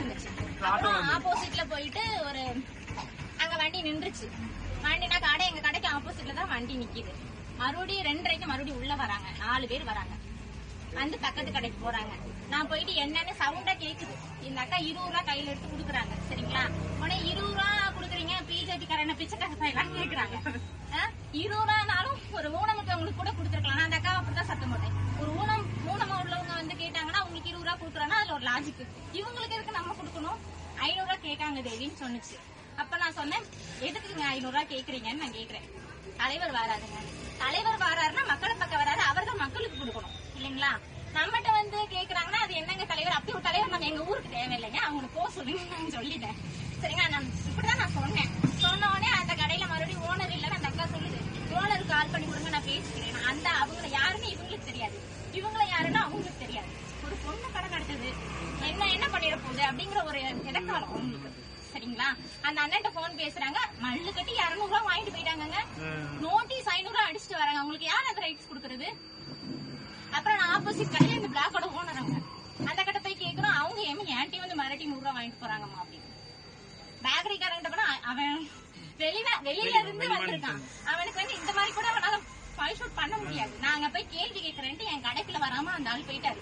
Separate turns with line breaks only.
இருந்துச்சு அப்புறம் ஆப்போசிட்ல போயிட்டு ஒரு அங்க வண்டி நின்றுச்சு. வண்டினா கடை எங்க கடைக்கு ஆப்போசிட்ல தான் வண்டி நிக்குது. மறுபடியும் ரெண்டரைக்கு மறுபடியும் உள்ள வராங்க. நாலு பேர் வராங்க. வந்து பக்கத்து கடைக்கு போறாங்க. நான் போயிட்டு என்னன்னு சவுண்டா கேக்குது. இந்த அக்கா இருபது ரூபா கையில எடுத்து குடுக்குறாங்க. சரிங்களா? உடனே இருபது ரூபா குடுக்குறீங்க. பிஜேபி காரன பிச்சைக்காக எல்லாம் கேக்குறாங்க. இருபது ரூபானாலும் ஒரு ஊனமுற்றவங்களுக்கு கூட கொடுத்துருக்கலாம் நான் அந்த அக்கா அப்படிதான் சத்தம் போட்டேன் ஒரு ஊனம் ஊனமா உள்ளவங்க வந்து கேட்டாங்கன்னா உங்களுக்கு இருபது ரூபா கொடுக்குறாங்கன்னா அதுல ஒரு லாஜிக் இவங்களுக்கு எதுக்கு நம்ம கொடுக்கணும்? ஐநூறு ரூபா கேட்காங்க தேவின்னு சொன்னுச்சு. அப்ப நான் சொன்னேன் எதுக்குங்க ஐநூறு ரூபா கேக்குறீங்கன்னு நான் கேக்குறேன் தலைவர் வராதுங்க தலைவர் வராருன்னா மக்களை பக்கம் வராரு அவர் தான் மக்களுக்கு கொடுக்கணும். இல்லைங்களா? நம்மகிட்ட வந்து கேக்குறாங்கன்னா அது என்னங்க தலைவர்? அப்படி ஒரு தலைவர் நம்ம எங்க ஊருக்கு தேவையில்லைங்க. அவங்களுக்கு போக சொல்லுங்க நான் சொல்லிட்டேன். சரிங்களா? நான் இப்படிதான் நான் சொன்னேன். சொன்ன உடனே அந்த கடையில மறுபடியும் ஓனர் இல்லைன்னு அந்த அக்கா சொல்லுது ஓனருக்கு கால் பண்ணி கொடுங்க நான் பேசிக்கிறேன். அந்த அவங்களை யாருன்னு இவங்களுக்கு தெரியாது. இவங்களை யாருன்னா அவங்களுக்கு தெரியாது. ஒரு பொண்ணு கடை நடத்துது அப்படிங்கிற ஒரு இடக்காலம் அவங்களுக்கு சரிங்களா? அந்த அண்ணன்ட்ட போன் பேசுறாங்க. மல்லு கட்டி இருநூறு ரூபாய் வாங்கிட்டு போயிட்டாங்கங்க. நோட்டீஸ் ஐநூறு ரூபாய் அடிச்சுட்டு வராங்க. அவங்களுக்கு யார் அந்த ரைட்ஸ் கொடுக்கறது? அப்புறம் நான் ஆப்போசிட் கடையில இந்த பிளாக்கோட ஓனருங்க அந்த கடை போய் கேக்குறோம். அவங்க ஏமா என்கிட்ட வந்து மிரட்டி நூறு ரூபாய் வாங்கிட்டு போறாங்கம்மா அப்படின்னு. பேக்கரிக்காரங்கிட்ட கூட அவன் வெளியில வெளியில இருந்து வந்திருக்கான். அவனுக்கு வந்து இந்த மாதிரி கூட அவனால ஃபைல் ஷூட் பண்ண முடியாது. நான் அங்க போய் கேள்வி கேட்கறேன்ட்டு என் கடைக்குள்ள வராம அந்த ஆள் போயிட்டாரு.